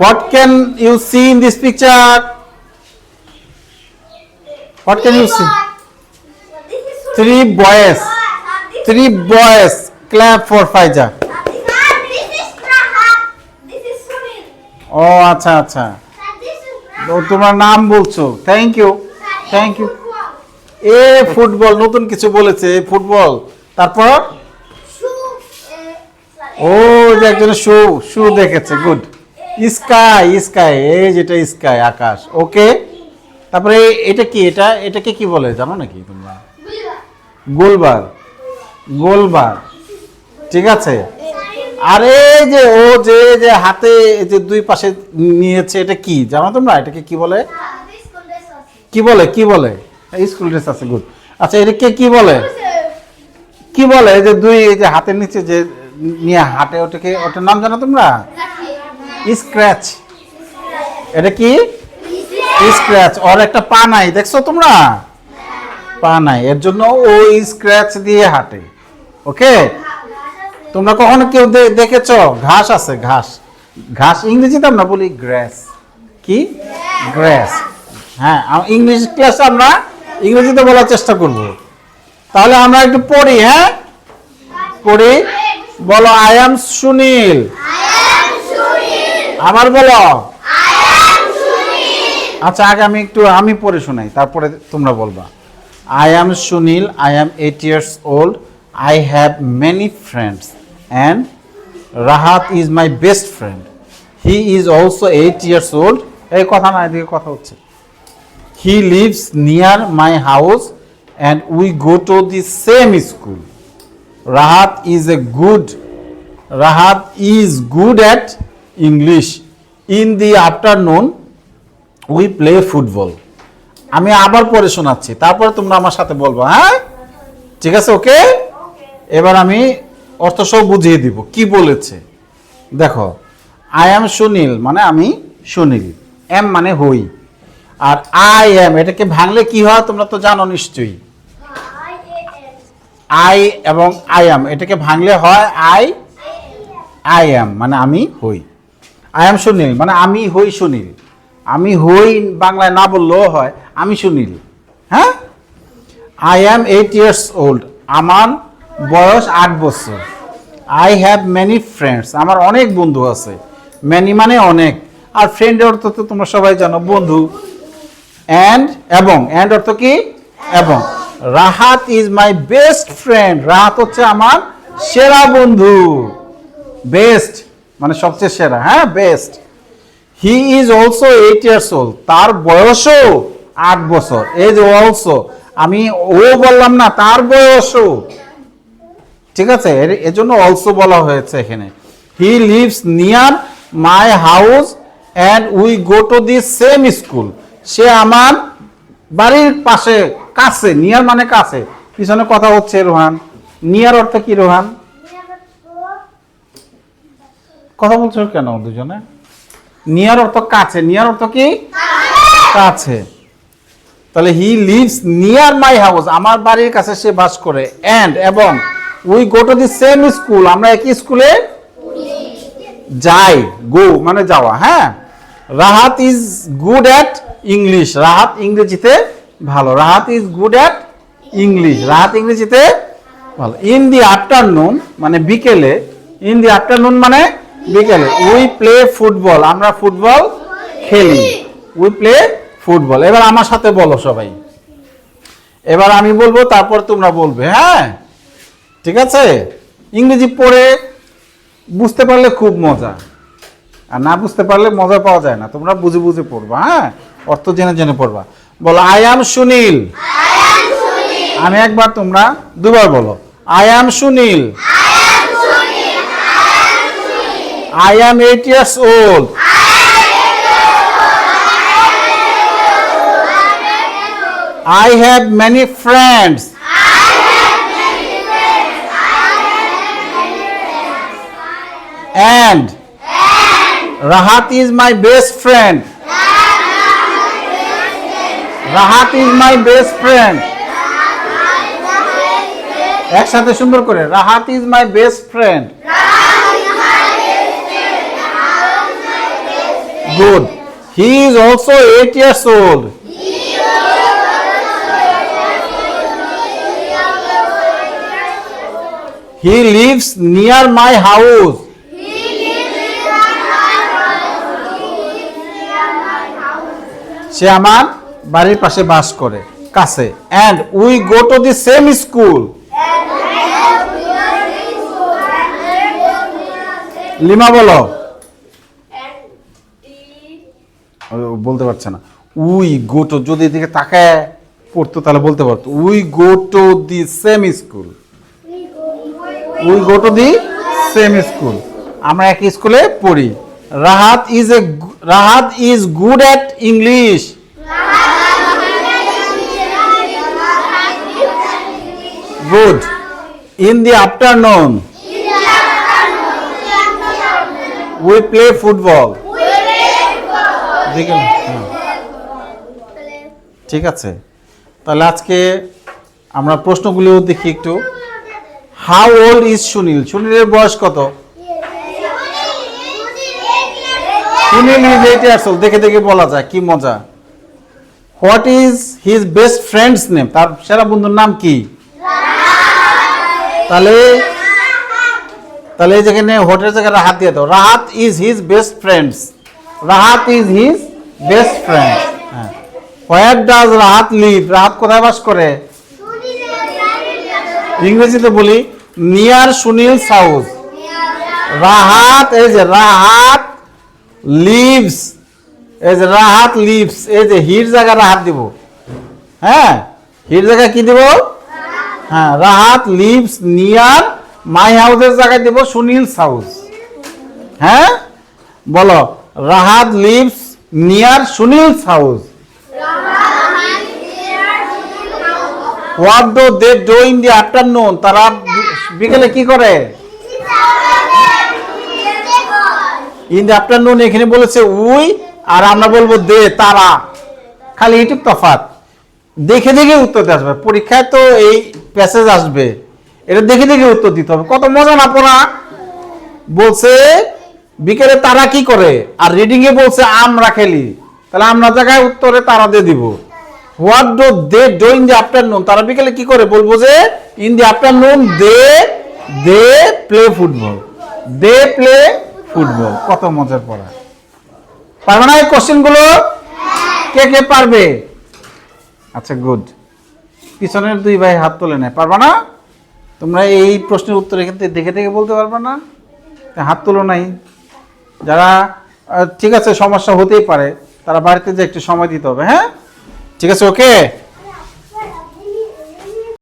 What can you see in this picture? What can you see? Three boys. Three boys. Clap for Faiza. ও আচ্ছা আচ্ছা তোমার নাম বলছো thank you thank you এ football নতুন কিছু বলেছে ফুটবল তারপর ও যে একজন শু শু দেখেছে গুড স্কাই স্কাই, এই যেটা স্কাই, আকাশ, ওকে? তারপরে এটা কি, এটা, এটাকে কি বলে, জানো নাকি তোমরা? গোলবার গোলবার, ঠিক আছে? আর যে, ও যে যে হাতে যে দুই পাশে নিয়েছে, এটা কি, জানো তোমরা? এটাকে কি বলে? কি বলে কি বলে? স্কুল ড্রেস আছে, গুড। আচ্ছা এটাকে কি বলে? কি বলে? যে দুই যে হাতের নিচে যে নিয়ে হাটে, ওটাকে, ওটার নাম জানো তোমরা? স্ক্র্যাচ এটা কি? স্ক্র্যাচ ওর একটা পা নাই, দেখছ তোমরা? পা নাই, এর জন্য ও স্ক্র্যাচ দিয়ে হাঁটে। ওকে তোমরা কখনো কেউ দেখেছ? ঘাস আছে, ঘাস। ঘাস ইংরেজিতে আমরা বলি গ্রাস কি? গ্রাস হ্যাঁ ইংলিশ ক্লাসে আমরা ইংরেজিতে বলার চেষ্টা করব। তাহলে আমরা একটু পড়ি হ্যাঁ? পড়ি? বলো আই এম সুনীল আবার বলো। আচ্ছা আগে আমি একটু আমি পড়ে শোনাই তারপরে তোমরা বলবা। I am Sunil I am eight years old I have many friends and Rahat is my best friend he is also eight years old এই কথা না এদিকে কথা হচ্ছে। He lives near my house and we go to the same school Rahat is a good Rahat is good at English in the afternoon we play football আমি আবার পরে শোনাচ্ছি। তারপরে তোমরা আমার সাথে বলব হ্যাঁ? ঠিক আছে, ওকে? এবার আমি অর্থ সব বুঝিয়ে দিব। কি বলেছে? দেখো আই এম সুনীল মানে আমি সুনীল। এম মানে হই। আর আই এম এটাকে ভাঙলে কি হয় তোমরা তো জানো নিশ্চয়ই। আই এবং আই এম এটাকে ভাঙলে হয় আই আই এম মানে আমি হই। আই এম সুনীল মানে আমি হই সুনীল। আমি হই বাংলায় না বললেও হয়, আমি সুনীল। হ্যাঁ? I am eight years old আমার বয়স আট বছর। আই হ্যাভ মেনি ফ্রেন্ডস আমার অনেক বন্ধু আছে। ম্যানি মানে অনেক। আর ফ্রেন্ডের অর্থ তো তোমরা সবাই জানো, বন্ধু। অ্যান্ড এবং। অ্যান্ড অর্থ কি? এবং। Rahat is my best friend Rahat হচ্ছে আমার সেরা বন্ধু। বেস্ট মানে সবচেয়ে সেরা হ্যাঁ best he is also eight years old তার বয়সও আট বছর। এজ অলসো আমি ও বললাম না, তার বয়সও। ঠিক আছে, এর- এজন্য অলসো বলা হয়েছে এখানে। He lives near my house and we go to the same school সে আমার বাড়ির পাশে, কাছে নিয়ার মানে কাছে। পিছনে কথা হচ্ছে রোহান। নিয়ার অর্থ কি রোহান? কথা বলছো কেন দুজনে? নিয়ার অর্থ কাছে। নিয়ার অর্থ কি? কাছে। তাহলে he lives near my house আমার বাড়ির কাছে সে বাস করে। অ্যান্ড এবং we go to the same school আমরা একই স্কুলে যাই। গো মানে যাওয়া। হ্যাঁ? Rahat is good at English Rahat ইংরেজিতে ভালো। Rahat is good at English Rahat ইংরেজিতে ভালো। ইন দি আফটারনুন মানে বিকেলে। ইন দি আফটারনুন মানে বিকেলে উই প্লে ফুটবল আমরা ফুটবল খেলি। উই প্লে ফুটবল এবার আমার সাথে বলো সবাই। এবার আমি বলব তারপর তোমরা বলবে। হ্যাঁ? ঠিক আছে? ইংরেজি পড়ে বুঝতে পারলে খুব মজা। আর না বুঝতে পারলে মজা পাওয়া যায় না। তোমরা বুঝে বুঝে পড়বা হ্যাঁ? অর্থ জেনে জেনে পড়বা। বলো আই অ্যাম সুনীল আমি একবার তোমরা দুবার বলো I am Sunil I am eight years old I have many friends. And Rahat is my best friend. Rahat is my best friend. একসাথে সুন্দর করে Rahat is my best friend good he is also eight years old he lives near my house সে আমার বাড়ির পাশে বাস করে, কাছে। And we go to the same school lima বলো ও বলতে পারছে না। উই গো টু যদি এদিকে তাকায় পড়তো তাহলে বলতে পারতো। We go to the same school. We go to the same school. আমরা এক স্কুলে পড়ি। Rahat is a Rahat is good at English. Good. In the afternoon. We play football. ঠিক আছে। তাহলে আজকে আমরা প্রশ্নগুলিও দেখি একটু। হাউ ওল্ড ইজ সুনীল সুনীলের বয়স কত? Sunil is eight years old দেখে দেখে বলা যায়, কি মজা। What is his best friends name তার সেরা বন্ধুর নাম কি? তাহলে তাহলে এই যেখানে হোটেল জায়গায় রাহাত দিয়ে দাও। Rahat is his best friends Rahat is his best friend হ্যাঁ। Where does Rahat live Rahat কোথায় বাস করে? ইংরেজিতে বলি, নিয়ার সুনীল সাউথ রাহাত, এই যে রাহাত লিভস, এই যে রাহাত লিভস, এই যে হির জায়গা রাহাত দিব। হ্যাঁ হির জায়গা কি দিব? হ্যাঁ রাহাত লিভস, নিয়ার, মাই হাউসের জায়গায় দিব সুনীল হাউস হ্যাঁ বলো, Rahat lives near Sunil house what do they do in the afternoon তারা বিকেলে কি করে? ইন দি আফটারনুন এখানে বলেছে, উই, আর আমরা বলব, দে, তারা। খালি এইটুক তফাৎ। দেখে দেখে উত্তর দিতে আসবে। পরীক্ষায় তো এই প্যাসেজ আসবে। এটা দেখে দেখে উত্তর দিতে হবে। কত মজা না পড়া। বলছে বিকেলে তারা কি করে? আর রিডিং এ বলছে, আমরা খেলি। তাহলে আমরা জায়গায় উত্তরে তারা দিয়ে দিব। What do they do in the afternoon তারা বিকেলে কি করে? বলব যে in the afternoon they they play football they play football কত মজার পড়া। পারবে না এই কোশ্চেনগুলো কে কে পারবে? আচ্ছা গুড পিছনের দুই ভাই হাত তোলে নেয়। পারবা না? তোমরা এই প্রশ্নের উত্তর এখান থেকে দেখে দেখে বলতে পারবে না। হাত তোলো নাই। যারা ঠিক আছে, সমস্যা হতেই পারে, তারা বাড়িতে যে একটু সময় দিতে হবে হ্যাঁ? ঠিক আছে ওকে